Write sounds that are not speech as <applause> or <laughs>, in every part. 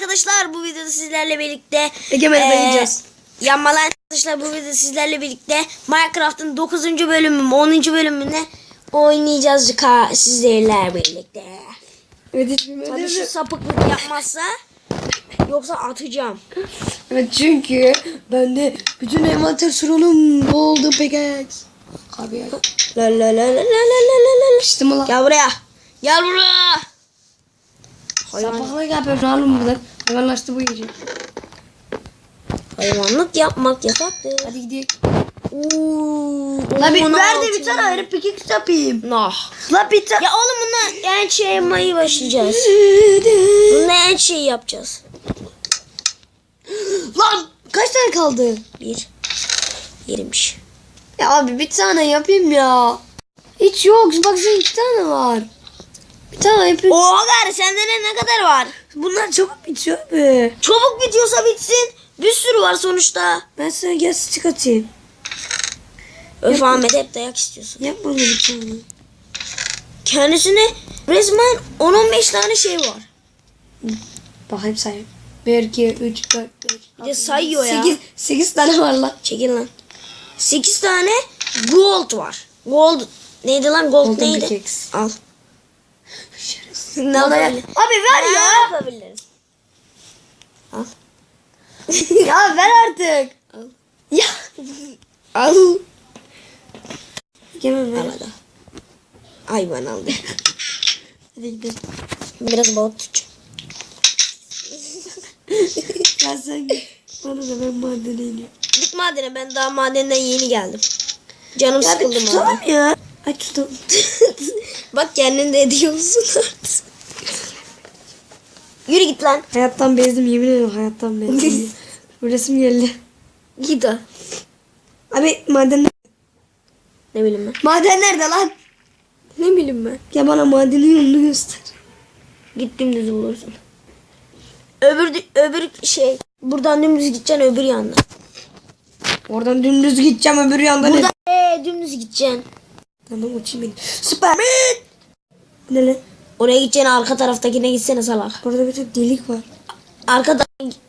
arkadaşlar bu videoda sizlerle birlikte Egemen'e eee, dayayacağız. Yanmalan arkadaşlar bu videoda sizlerle birlikte Minecraft'ın 9. bölümü mü 10. bölümünde oynayacağız sizlerle birlikte. Evet. Tabii şu sapıklık yapmazsa yoksa atacağım. Evet çünkü bende bütün envanter sorunum oldu pekek. Abi ya. La la la la la la la la. İşte mi lan? Gel buraya. Gel buraya. Hayvan, Sapıklık yapıyorsun oğlum burada. Hayvanlaştı bu gece. hayvanlık yapmak yasaktır. Hadi gidelim. Uuu. La ver de bir tane ayrı pekek yapayım. Nah. La bir tane. Ya oğlum bununla en şey yapmayı başlayacağız. Bununla en şey yapacağız. Lan kaç tane kaldı? Bir. Yermiş. Ya abi bir tane yapayım ya. Hiç yok. Bak şu iki tane var. Bir tane yapayım. Oha gari sende ne kadar var? Bunlar çabuk bitiyor be. Çabuk bitiyorsa bitsin. Bir sürü var sonuçta. Ben sana gel stick atayım. Öf Ahmet hep dayak istiyorsun. Yap bana bir tane. Kendisine resmen 10-15 tane şey var. Bakayım sayayım. 1, 2, 3, 4, 5, Bir de sayıyor ya. 8, 8 tane var lan. Çekil lan. 8 tane gold var. Gold neydi lan gold Golden neydi? pickaxe. Al. Ne yapabilir? Abi ver Ne ya. yapabiliriz? Al. <laughs> ya ver artık. Al. Ya. Al. Yemin ver. Al hadi. Ay ben aldım. <laughs> Hadi gidelim. Biraz balık tutacağım. <laughs> Ya sen git. Bana da ben madene iniyorum. Git madene ben daha madenden yeni geldim. Canım Ya sıkıldı tutalım maden. ya. Ay tutalım. Bak kendin de ediyorsun <laughs> artık. Yürü git lan. hayattan bezdim yemin ederim hayattan bezdim. <laughs> Burası geldi? Git o. Abi maden Ne bileyim ben. Maden nerede lan? Ne bileyim ben. Ya bana madenin yolunu göster. Gittim düz bulursun. Öbür öbür şey buradan dümdüz gideceksin öbür yandan. Oradan dümdüz gideceğim öbür yandan. Buradan ee, dümdüz gideceksin. Tamam uçayım beni. Süperman. Lan? Oraya gideceksin arka taraftakine gitsene salak. Orada bir tane delik var. Arka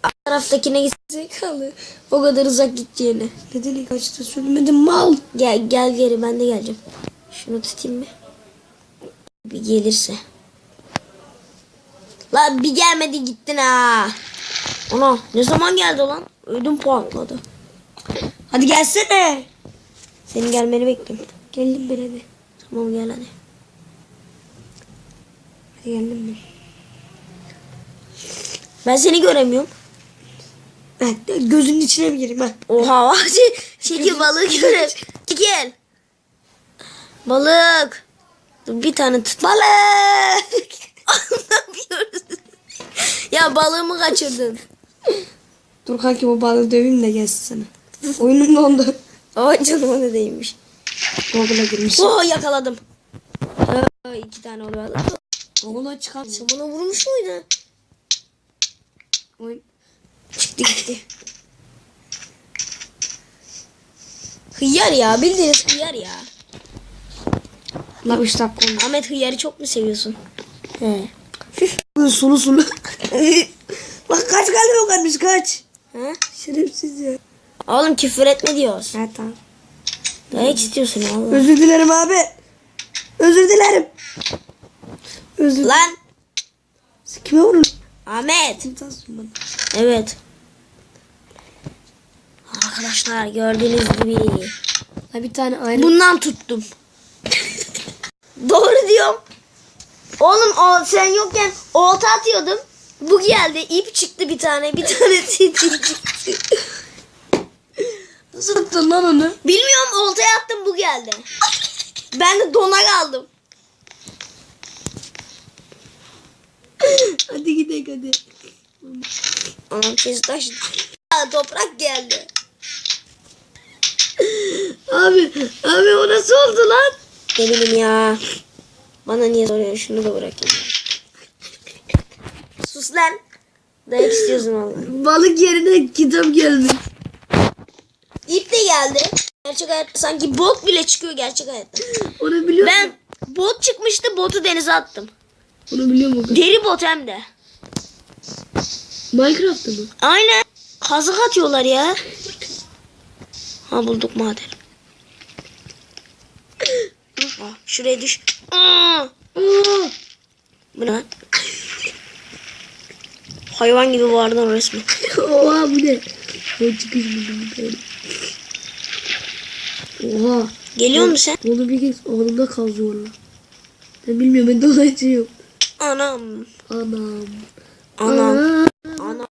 arka taraftakine gitsene kalı. O kadar uzak gideceğine. Ne delik açtı söylemedim mal. Gel gel geri ben de geleceğim. Şunu tutayım mı? Bir gelirse. La bir gelmedi gittin ha. Ana ne zaman geldi lan? Ödüm patladı. Hadi gelsene. Senin gelmeni bekliyorum. Geldim ben hadi. Tamam gel hadi. Hadi geldim ben. Ben seni göremiyorum. Evet, gözünün içine mi gireyim ha? Oha çekil balık görev. Çekil. Balık. Bir tane tut. Balık. <laughs> ne yapıyoruz? ya balığımı kaçırdın. Dur kanki bu balığı döveyim de gelsin sana. Oyunum dondu. Aa canıma ne değmiş. Google'a girmiş. Oh yakaladım. Aa, iki tane oluyor. Google'a çıkar. Sen bana vurmuş muydu? Oyun. Çıktı gitti. Hıyar ya bildiğiniz hıyar ya. La 3 dakika oldu. Ahmet hıyarı çok mu seviyorsun? He. sulu sulu. <laughs> Bak kaç kalbim kalmış kaç. Ha? Şerefsiz ya. Oğlum küfür etme diyoruz. Evet tamam. Dayak istiyorsun Allah. Özür dilerim abi. Özür dilerim. Özür Lan Kime vurun? Ahmet. Evet. Arkadaşlar gördüğünüz gibi La bir tane ayrı. bundan tuttum. <laughs> Doğru diyorum. Oğlum o sen yokken olta atıyordum. Bu geldi ip çıktı bir tane bir tane <laughs> çıktı. Nasıl tuttun lan onu? Bilmiyorum oltaya attım bu geldi. Ben de dona kaldım. Hadi gidelim hadi. Anam kes taş. Aa, Toprak geldi. Abi, abi o nasıl oldu lan? Ne bileyim ya. Bana niye soruyorsun? Şunu da bırakayım. Sus lan. Dayak istiyorsun vallahi. Balık yerine kitap gelmiş. İp de geldi. Gerçek hayatta sanki bot bile çıkıyor gerçek hayatta. Onu biliyor Ben musun? bot çıkmıştı botu denize attım. Onu biliyor musun? Deri bot hem de. Minecraft'ta mı? Aynen. Kazık atıyorlar ya. Ha bulduk maden. Ah, şuraya düş. Aa, Aa, bu ne? Hayvan gibi vardın resmen. Oha bu ne? O çıkış buldum. Oha. Geliyor musun sen? Onu bir kez anımda kazıyorlar. Ben bilmiyorum ben dolayıcıyım. Anam. Anam. Anam. Anam. Anam.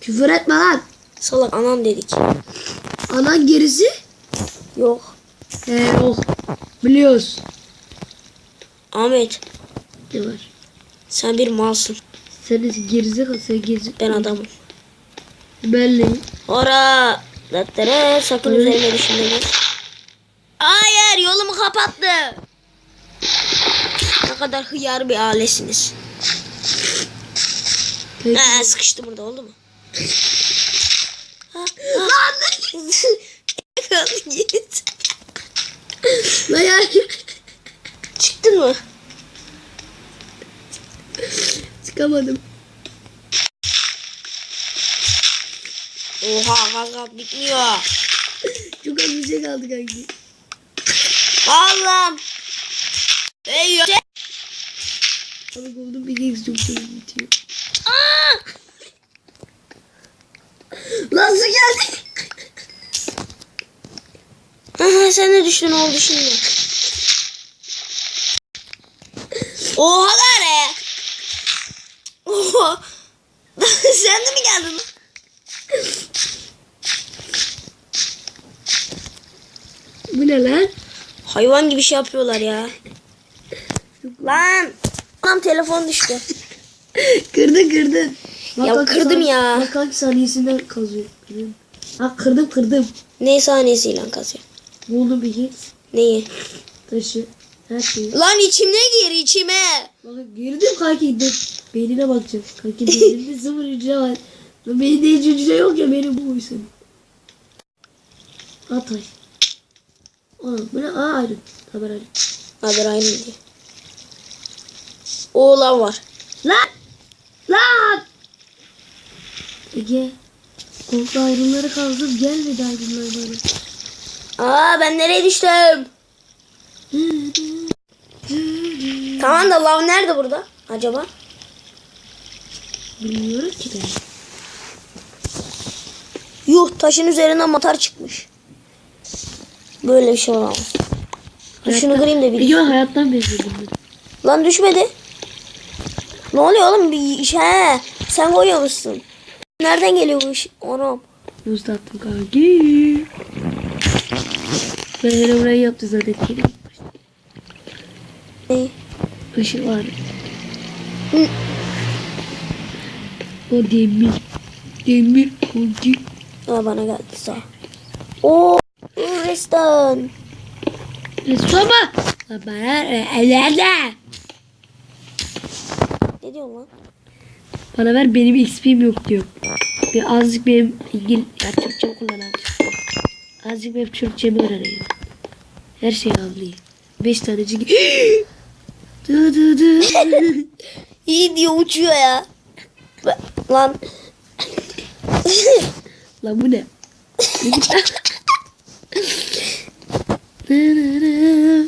Küfür etme lan. Salak anam dedik. Anan gerisi? Yok. He yok. Biliyoruz. Ahmet Ne var? sen bir malsın. Sen gerisi kal sen gerisi. Ben adamım. Belli. Ora. Dattere sakın Evet. üzerine düşünme. Hayır yolumu kapattı. Ne kadar hıyar bir ailesiniz. Peki. Ha, sıkıştım burada oldu mu? Ha, ha. Git. Lan ya. Çıktın mı? Çıkamadım. Oha kanka bitmiyor. Çok az bir şey kaldı kanki. Allah'ım. Ey Abi golden bir çok çabuk bitiyor. Aa! Su geldi. Sen de düştün oldu şimdi. Oha gare. Oha. <laughs> sen de mi geldin? Bu ne lan? Hayvan gibi şey yapıyorlar ya. Lan. Lan telefon düştü. Kırdın kırdın. Ya kırdım ya. Bak kanki saniyesinden kazıyor. Ha kırdım kırdım. Ne sahnesiyle kazıyor? Bir kez. Neyi? Taşı. Her şeyi. Lan içime gir içime. Bak girdim kanki. Dur. Beynine bakacağım. Kanki beyninde <laughs> sıfır hücre var. Beyninde hiç hücre yok ya benim bu uysun. Atay. Oğlum bu ne? Aa ayrı. Haber ayrı. Haber aynı diye. Oğlan var. Lan! Lan! Ege. Komple ayrımları kazdım. Gelmedi ayrımlar bana. Aa ben nereye düştüm? Tamam da lav nerede burada acaba? Bilmiyorum ki ben. Yuh taşın üzerinden matar çıkmış. Böyle bir şey olamaz. Dur şunu kırayım da bir. Ben hayattan ben. Lan düşmedi. Ne oluyor oğlum bir iş he. Sen koyuyormuşsun. Nereden geliyor bu iş? Buz da attım kanki. Ben hele burayı yaptı zaten. Ne? Işık var. Hı. O demir. Demir kanki. Aa, bana geldi sağ. Oo. Restan. Resama. Bana ellerde. Ne diyorsun lan? Bana ver benim XP'm yok diyor. Bir azıcık benim İngil ya Türkçe kullanacağım. Azıcık benim Türkçemi öğreneyim. Her şeyi anlayayım. Beş tanecik. <gasps> dı dı dı. <laughs> İyi diyor uçuyor ya. Lan. <laughs> Lan bu ne? <laughs>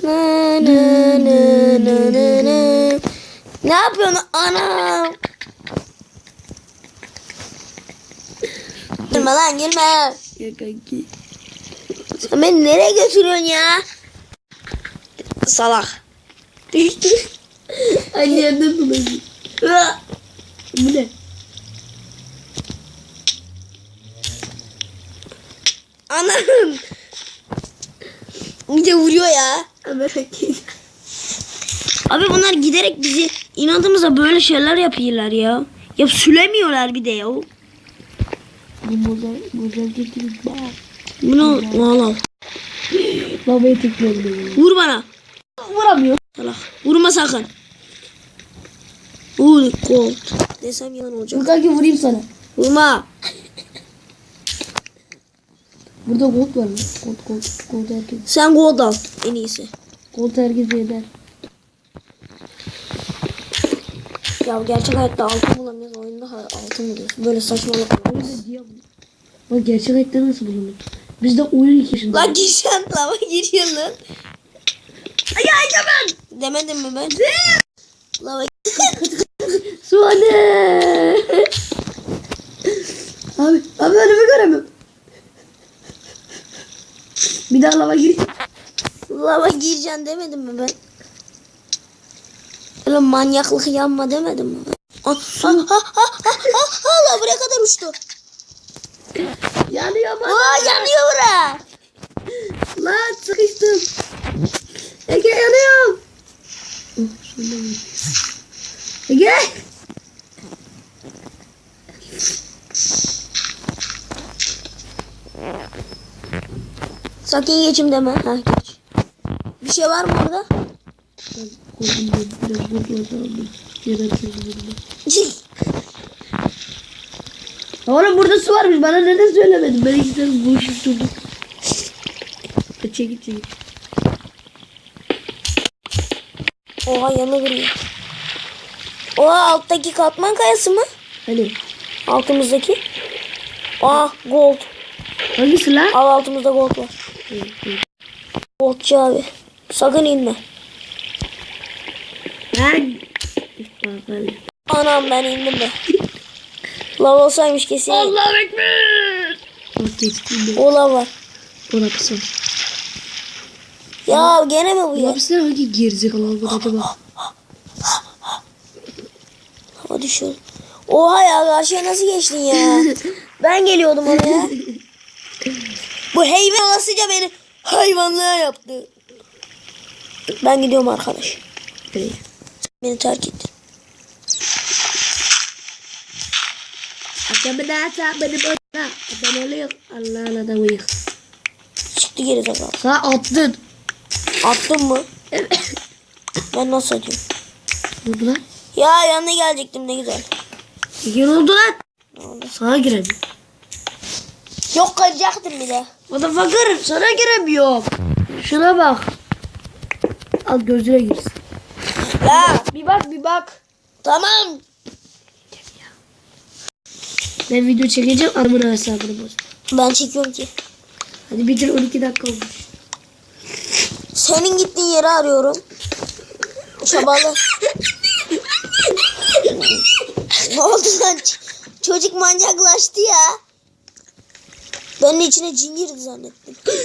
Na, na, na, na, na, na. Ne yapıyorsun anam? Girme lan girme. Ya kanki. Sen beni nereye götürüyorsun ya? Salak. <laughs> Aynı yerden. Hı. Bu ne? Anam. Bir de vuruyor ya. Abi bunlar giderek bizi inadımıza böyle şeyler yapıyorlar ya. Ya sülemiyorlar bir de ya. Bu model, model getirip bak. Bu ne? Valla. Babaya tıkladım. Vur bana. Vuramıyor. Salak. Vurma sakın. Vur gold. Desem yalan olacak. Dur kanki vurayım sana. Vurma. Burada gold var mı? Gold gold. Gold herkes. Sen gold al en iyisi. Gold herkes eder. Ya gerçek hayatta altın bulamıyoruz. Oyunda altın buluyoruz. Böyle saçmalık. Bak gerçek hayatta nasıl bulunur? Biz de 12 yaşında. Lan girsen lava giriyorsun lan. Ay ay ben. Demedim mi ben? Lava <laughs> Su anne. abi, abi önümü göremiyorum. Bir daha lava gir. lava gireceksin demedim mi ben? Öyle manyaklık yanma demedim mi? Ah, ah, ah, ah, ah, ah, ah, buraya kadar uçtu. Yanıyor bana. Aa yanıyor bura. Lan sıkıştım. Ege yanıyorum. Ege. Sakin geçim deme. Ha geç. Bir şey var mı orada? Korktum ben biraz vurdu Yanarken vurdu. Oğlum burada su varmış. Bana neden söylemedin? Ben iki tane boşluk durdum. Çekil çekil. Oha yanı vuruyor. Oha alttaki katman kayası mı? Hani Altımızdaki. Aa gold. hangisi lan? Al altımızda gold var. Goldçu abi. Sakın inme. Ben. Anam ben indim de. Lav olsaymış kesin. Allahu Ekber. O lav var. Ona kısa. Ya gene mi bu ya? Hapisten hangi gerizekalı var acaba? Hadi şöyle. Oha ya karşıya nasıl geçtin ya? <laughs> ben geliyordum oraya. <laughs> Bu hayvan olasıca beni hayvanlığa yaptı. Ben gidiyorum arkadaş. Nereye? Beni terk etti. Akabına ata benim ötüne. Ben ölüyor. Allah'ın adamı yık. Çıktı geri zekalı. Sana attın. Attın mı? ben nasıl atıyorum? Ne oldu lan? Ya yanına gelecektim ne güzel. İyi oldu lan. Ne oldu? Sana giremiyor. Yok kaçacaktım bir de. Motherfucker sana giremiyorum. Şuna bak. Al gözüne girsin. Ya Bir bak bir bak. tamam. Ben video çekeceğim adamın hesabını boz. Ben çekiyorum ki. Hadi bitir 12 dakika olmuş. Senin gittiğin yeri arıyorum. Çabalı. ne oldu lan? Çocuk manyaklaştı ya. Ben de içine cin girdi zannettim. <laughs>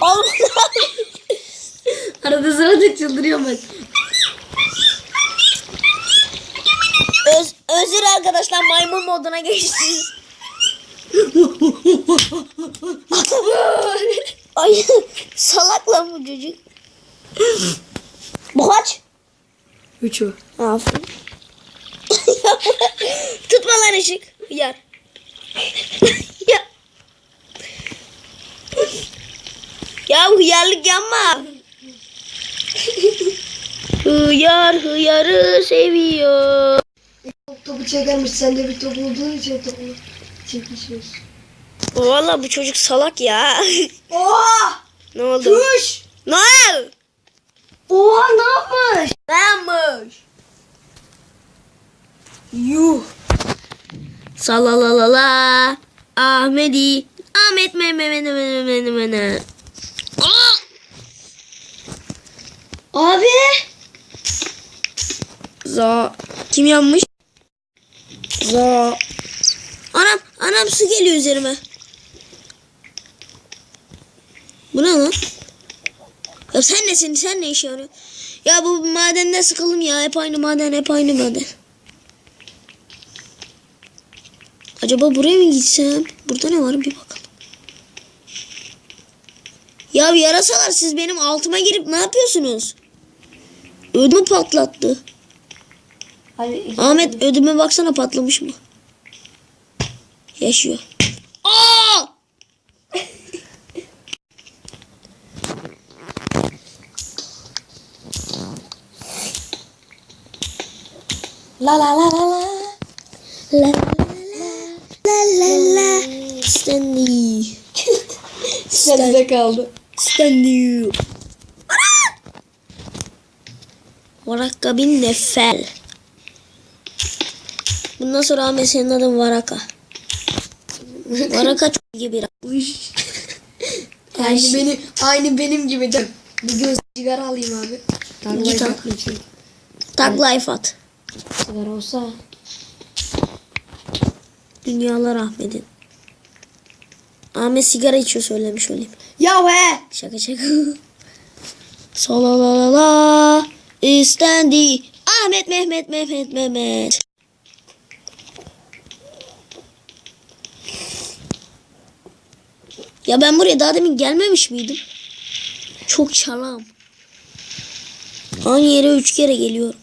Allah. Arada sırada çıldırıyorum ben. Öz, özür arkadaşlar maymun moduna geçtiniz. <laughs> Ay salak lan bu çocuk. Bu kaç? Üç o. Aferin. <laughs> Tutma lan ışık. Hıyar. <laughs> ya. ya hıyarlık yanma. Hıyar hıyarı seviyor. Topu çekermiş sen de bir top olduğun için topu çekişiyorsun. Valla bu çocuk salak ya. <laughs> Oha! ne oldu? Kuş! Ne? Oha ne yapmış? Ne yapmış? Yuh! Salalalala. Ahmedi. Ahmet Mehmet Mehmet Mehmet Mehmet. Abi! Za. Kim yanmış? Za. Anam, anam su geliyor üzerime. Bu ne lan? Ya sen nesin? Sen ne işe yarıyor? Ya bu madende sıkıldım ya. Hep aynı maden, hep aynı maden. Acaba buraya mı gitsem? Burada ne var bir bakalım. Ya yarasalar siz benim altıma girip ne yapıyorsunuz? Ödümü patlattı. Hadi Ahmet ödüme baksana patlamış mı? Yaşıyor. Aa! <laughs> la la la la la. La la la la la. Stanley. <laughs> Sende kaldı. Stanley. Varaka bin Nefel. Bundan sonra Ahmet senin adın Varaka. <laughs> Varaka çok iyi bir aynı şey- benim aynı benim gibi de. Bir göz sigara alayım abi. Bakma çünkü. Tak life at. Sigara olsa Dünyalar Ahmet'in. Ahmet sigara içiyor söylemiş olayım. Ya he. Şaka şaka. Salalala istendi. Ahmet Mehmet Mehmet Mehmet. Ya ben buraya daha demin gelmemiş miydim? Çok çalam. Aynı yere üç kere geliyorum.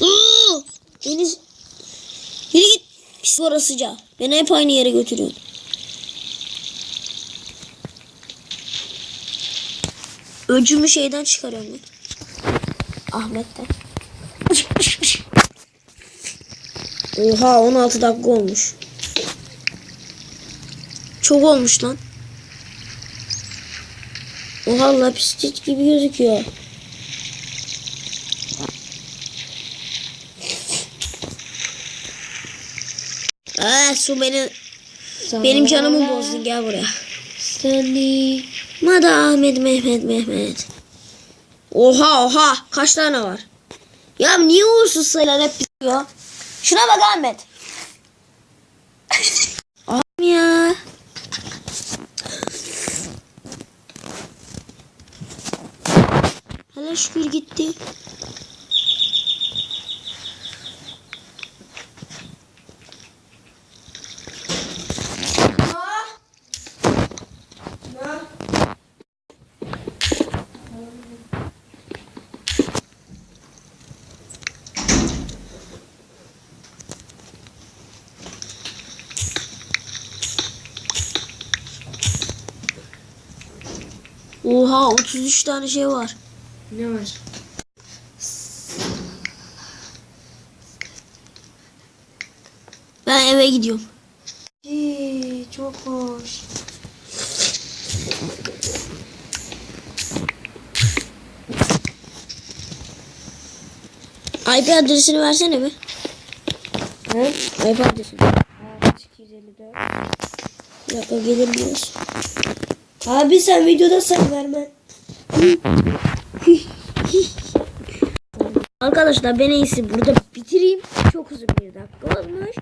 Iıı! Beni... Yürü git. Pis orasıca. Beni hep aynı yere götürüyorsun. Öcümü şeyden çıkarıyorum ben. Ahmet'ten. Oha 16 dakika olmuş. Çok olmuş lan. Oha lapistik gibi gözüküyor. Aa, su beni, benim canımı bozdun gel buraya. Seni. Mada Ahmet Mehmet Mehmet. Oha oha kaç tane var? Ya niye uğursuz sayılar hep bitiyor? Şuna bak Ahmet. Ahmet ya. Hele şükür gitti. Oha 33 tane şey var. Ne var? Ben eve gidiyorum. İyi, çok hoş. IP adresini versene bir. Ne? IP adresini. 254. Bir dakika gelir diyoruz. Abi sen videoda sen verme. Arkadaşlar ben en iyisi burada bitireyim. Çok uzun bir dakika olmuş.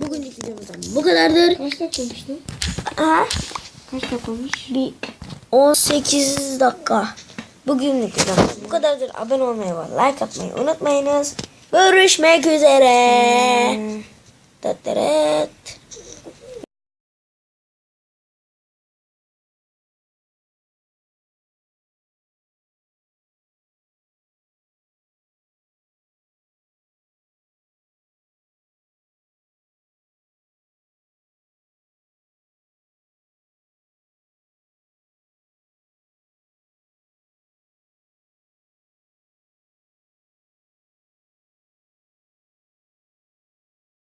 Bugünlük videomuzdan bu kadardır. Kaç dakika olmuştu? Ha? Kaç dakika olmuş? Bir 18 dakika. Bugünlük videomuz bu kadardır. Abone olmayı ve like atmayı unutmayınız. Görüşmek üzere. Dırıt.